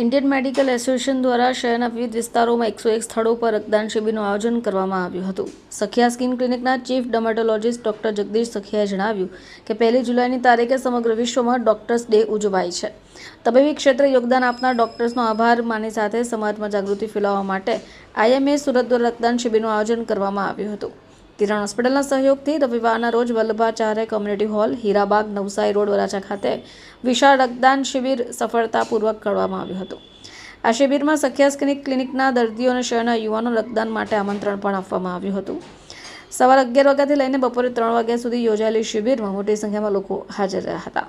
Indian medical association દ્વારા શહેરના વિવિધ વિસ્તારોમાં એકસો એક સ્થળો પર રક્તદાન શિબિરનું આયોજન કરવામાં આવ્યું હતું. સખિયા સ્કિન ક્લિનિકના ચીફ ડર્મેટોલોજિસ્ટ ડોક્ટર જગદીશ સખિયાએ જણાવ્યું કે પહેલી જુલાઈની તારીખે સમગ્ર વિશ્વમાં ડોક્ટર્સ ડે ઉજવાય છે. તબીબી ક્ષેત્રે યોગદાન આપનાર ડોક્ટર્સનો આભાર માની સાથે સમાજમાં જાગૃતિ ફેલાવવા માટે આઈએમએ સુરત દ્વારા રક્તદાન શિબિરનું આયોજન કરવામાં આવ્યું હતું. કિરણ હોસ્પિટલના સહયોગથી રવિવારના રોજ Vallabhacharya community hall, Hirabaug Navsai road, Varachha ખાતે વિશાળ રક્તદાન શિબિર સફળતાપૂર્વક કરવામાં આવ્યું હતું. આ શિબિરમાં ક્લિનિક ક્લિનિકના દર્દીઓ અને શહેરના યુવાનો રક્તદાન માટે આમંત્રણ પણ આપવામાં આવ્યું હતું. સવારે અગિયાર વાગ્યાથી લઈને બપોરે ત્રણ વાગ્યા સુધી યોજાયેલી શિબિરમાં મોટી સંખ્યામાં લોકો હાજર રહ્યા હતા.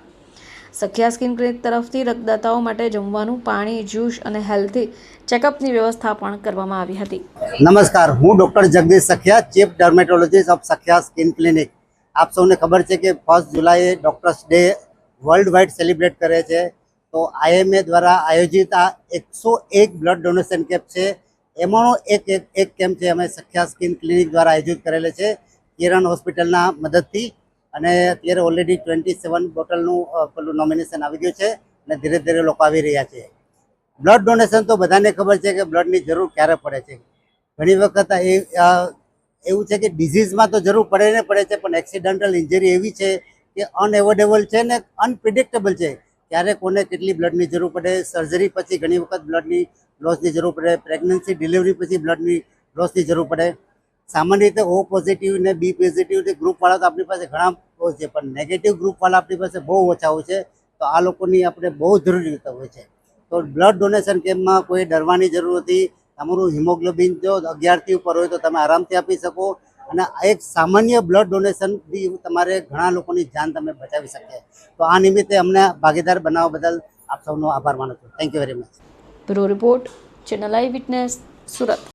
સખ્યા સ્કિન ક્લિનિક તરફથી રક્તદાતાઓ માટે જમવાનું, પાણી, જ્યુસ અને હેલ્ધી ચેકઅપની વ્યવસ્થા પણ કરવામાં આવી હતી. નમસ્કાર, હું doctor Jagdish Sakhiya, chief dermatologist of Sakhiya skin clinic. આપ સૌને ખબર છે કે ફર્સ્ટ જુલાઈએ doctors day world wide celebrate કરે છે. તો આઈએમએ દ્વારા આયોજિત આ એકસો એક બ્લડ ડોનેશન કેમ્પ છે. એમાંનો એક એક કેમ્પ છે, અમે સખ્યા સ્કિન ક્લિનિક દ્વારા આયોજિત કરેલો છે. કિરણ હોસ્પિટલના મદદથી અને અત્યારે ઓલરેડી ટ્વેન્ટી સેવન બોટલનું પેલું નોમિનેશન આવી ગયું છે અને ધીરે ધીરે લોકો આવી રહ્યા છે. બ્લડ ડોનેશન તો બધાને ખબર છે કે બ્લડની જરૂર ક્યારે પડે છે. ઘણી વખત એ એવું છે કે ડિઝીઝમાં તો જરૂર પડે ને પડે છે, પણ એક્સિડન્ટલ ઇન્જરી એવી છે કે અનએવોર્ડેબલ છે ને અનપ્રિડિક્ટેબલ છે. ક્યારે કોને કેટલી બ્લડની જરૂર પડે સર્જરી પછી ઘણી વખત બ્લડની લોસની જરૂર પડે પ્રેગ્નન્સી ડિલિવરી પછી બ્લડની લોસની જરૂર પડે. સામાન્ય રીતે ઓ પોઝિટિવ ને બી પોઝિટિવ ગ્રુપવાળા તો આપણી પાસે ઘણા છે, પણ નેગેટિવ ગ્રુપવાળા આપણી પાસે બહુ ઓછા હોય છે. તો આ લોકોની આપણે બહુ જરૂરી હોય છે. તો બ્લડ ડોનેશન કેમ્પમાં કોઈ ડરવાની જરૂર નથી. તમારું હિમોગ્લોબિન જો અગિયારથી ઉપર હોય તો તમે આરામથી આપી શકો. અને એક સામાન્ય બ્લડ ડોનેશનથી તમારે ઘણા લોકોની જાન તમે બચાવી શકે તો આ નિમિત્તે અમને ભાગીદાર બનાવવા બદલ આપ સૌનો આભાર માનું છું. Thank you very much bureau report, channel I witness, Surat.